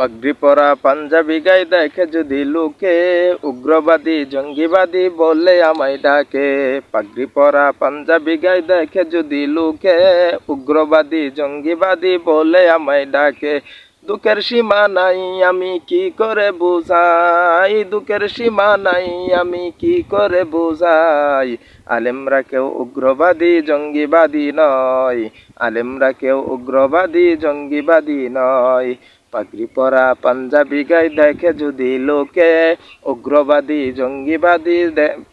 পাগড়ি পরা পাঞ্জাবি গাই দেখে যদি লোকে উগ্রবাদী, জঙ্গিবাদী বলে আমায় ডাকে। পাগড়ি পরা পাঞ্জাবি গাই দেখে যদি লোকে উগ্রবাদী, জঙ্গিবাদী বলে আমায় ডাকে। দুঃখের সীমা নাই, আমি কি করে বুঝাই? দুঃখের সীমা নাই, আমি কি করে বুঝাই? আলেমরা কেউ উগ্রবাদী, জঙ্গিবাদী নয়। আলেমরা কেউ উগ্রবাদী, জঙ্গিবাদী নয়। পাগড়ি পরা পাঞ্জাবি গাই দেখে যদি লোকে উগ্রবাদী, জঙ্গিবাদী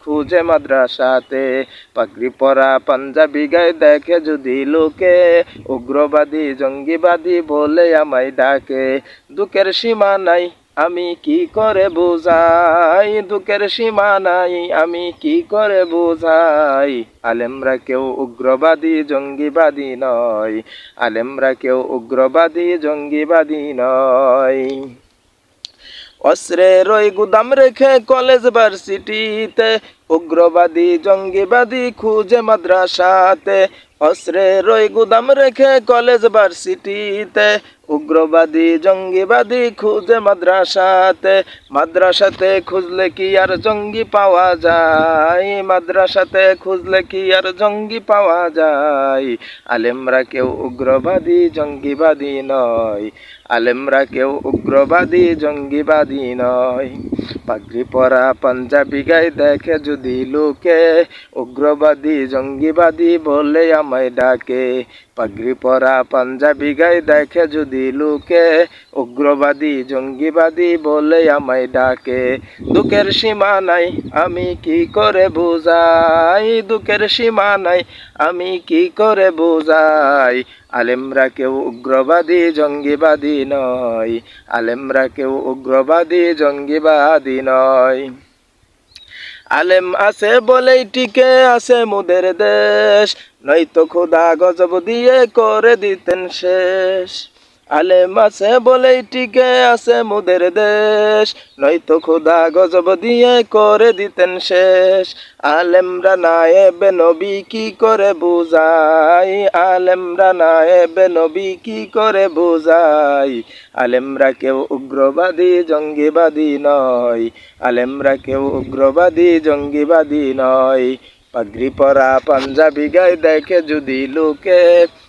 খুঁজে মাদ্রাসাতে। পাগড়ি পরা পাঞ্জাবি গাই দেখে যদি লোকে উগ্রবাদী, জঙ্গিবাদী বলে আমায় ডাকে দুঃখের সীমা নাই, আমি কি করে বোঝাই? দুঃখের সীমা নাই, আমি কি করে বোঝাই? আলেমরা কেউ উগ্রবাদী, জঙ্গিবাদী নয়। আলেমরা কেউ উগ্রবাদী, জঙ্গিবাদী নয়। অস্ত্রের ওই গুদাম রেখে কলেজ ভার্সিটিতে, উগ্রবাদী, জঙ্গিবাদী খুঁজে মাদ্রাসাতে অস্ত্রের রই গুদাম রেখে কলেজ ভার্সিটিতে, উগ্রবাদী, জঙ্গিবাদী খুঁজে মাদ্রাসাতে। মাদ্রাসাতে খুঁজলে কি আর জঙ্গি পাওয়া যায়? মাদ্রাসাতে খুঁজলে কি আর জঙ্গি পাওয়া যায়? আলেমরা কেউ উগ্রবাদী, জঙ্গিবাদী নয়। আলেমরা কেউ উগ্রবাদী, জঙ্গিবাদী নয়। পাগড়ি পরা পাঞ্জাবি গাই দেখে যদি লোকে, উগ্রবাদী, জঙ্গিবাদী বলে আমায় ডাকে পাগড়ি পরা পাঞ্জাবি গাই দেখে যদি লোকে, উগ্রবাদী, জঙ্গিবাদী বলে আমায় ডাকে। দুঃখের সীমা নাই, আমি কি করে বোঝাই? দুঃখের সীমা নাই, আমি কি করে বোঝাই? আলেমরা কেউ উগ্রবাদী, জঙ্গিবাদী নয়। আলেমরা কেউ উগ্রবাদী, জঙ্গিবাদী নয়। আলেম আছে বলেই টিকে আছে মোদের দেশ নয়তো খোদা গজব দিয়ে করে দিতেন শেষ। আলেম আছে বলেই টিকে আছে মুদের দেশ। নয়তো খোদা গজব দিয়ে করে দিতেন শেষ। আলেমরা নায়েবে নবী কি করে বুঝাই? আলেমরা নায়েবে নবী কি করে বুঝাই? আলেমরা কেউ উগ্রবাদী, জঙ্গিবাদী নয়। আলেমরা কেউ উগ্রবাদী, জঙ্গিবাদী নয়। পাগড়ি পরা পাঞ্জাবি গায়ে দেখে যদি লোকে